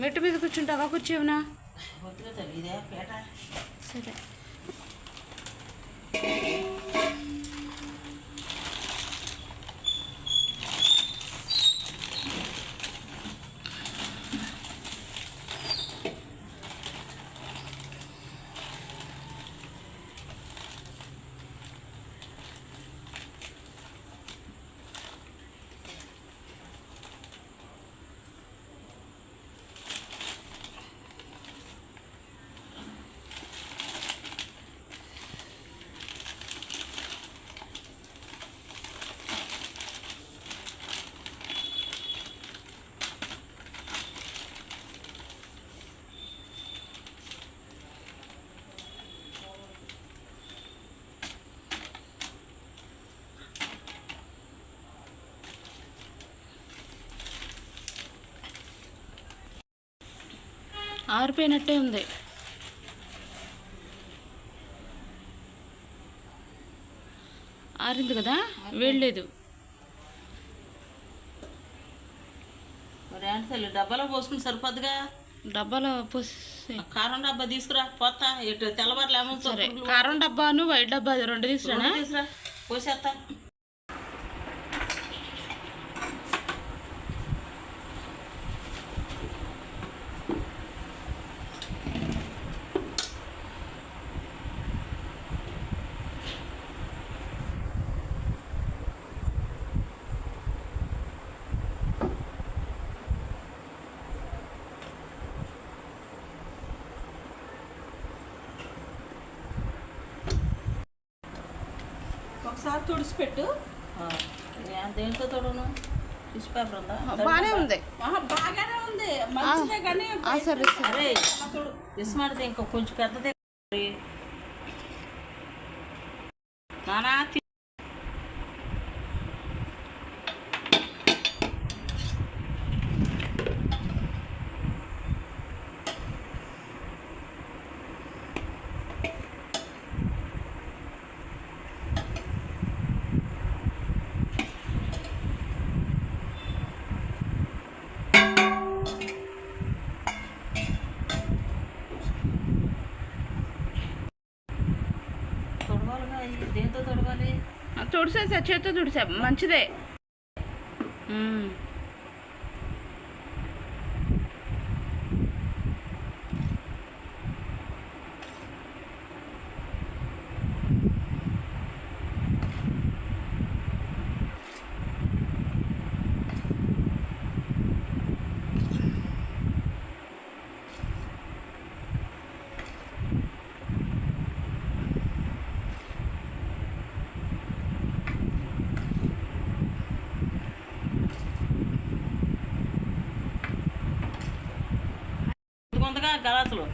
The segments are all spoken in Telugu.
మెట్టు మీద కూర్చుంటావా కూర్చోవునా? సరే. ఆరిపోయినట్టే ఉంది. ఆరింది కదా? తల్లి డబ్బాలో పోసుకుని సరిపోద్దుగా? డబ్బాలో పోసి కారం డబ్బా తీసుకురా పోతా ఇటు తెల్లవారులు ఏమో సరే కారం డబ్బాను వైట్ డబ్బా రెండు తీసుకురానా? తీసుకురా పోసేస్తా ఒకసారి తుడిచిపెట్టు. దేంతో తోడను? టిష్యూ పేపర్ ఉందా? బాగానే ఉంది. బాగానే ఉంది. మంచిదే కానీ సరే సరే. ఇంకా కొంచెం పెద్దదే. నానా తి- తొడగాలిగా ఇది దేంతో తొడగాలి తుడిసేసా చేత్తో తుడిసా మంచిదే. ఉమ్. కొంతగా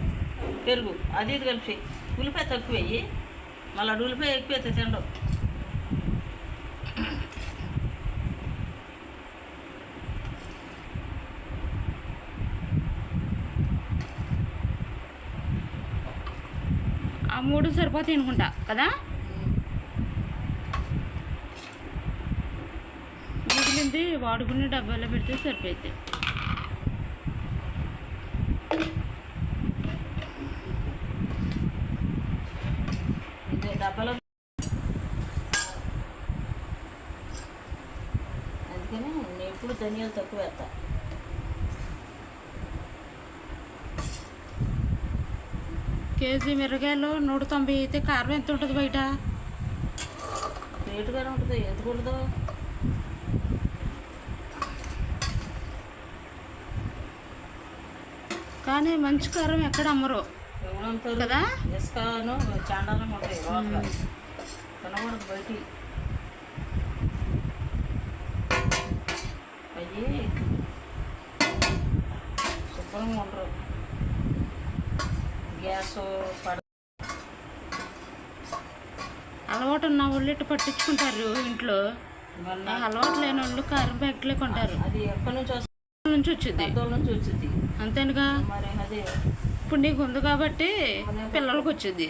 పెరుగు అది ఇది కలిపి. ఉల్లిపాయ తక్కువ వేయి. మళ్ళీ అటు ఉల్లిపాయ ఎక్కువ అయితే తినడం. ఆ మూడు సరిపోతాయి అనుకుంటా కదా? మిగిలింది వాడుకునే డబ్బాలో పెడితే సరిపోతాయి ఇదే డబ్బాలో అందుకని నేను ఎప్పుడు ధనియాలు తక్కువ వేస్తా. కేజీ మిరగాయలు నూట తొంభై అయితే కారం ఎంత ఉంటుంది బయట? రేటుగానే ఉంటుంది. ఎందుకు ఉండదు కానీ మంచి కారం ఎక్కడ అమ్మరు? కదా? ఇసుకను ఉంటాయి లోపల. బయటి అయ్యి. శుభ్రంగా ఉండరు. గ్యాస్ పడ అలవాటు ఉన్న వాళ్ళు ఇట్టు పట్టించుకుంటారు ఇంట్లో. అలవాటు లేని వాళ్ళు కారం ప్యాకెట్లే కొంటారు. అది ఎక్కడి నుంచి నుంచి వచ్చింది? నుంచి వచ్చింది. అంతేనుగా? మరి అదే. ఇప్పుడు నీకు ఉంది కాబట్టి పిల్లలకి వచ్చింది.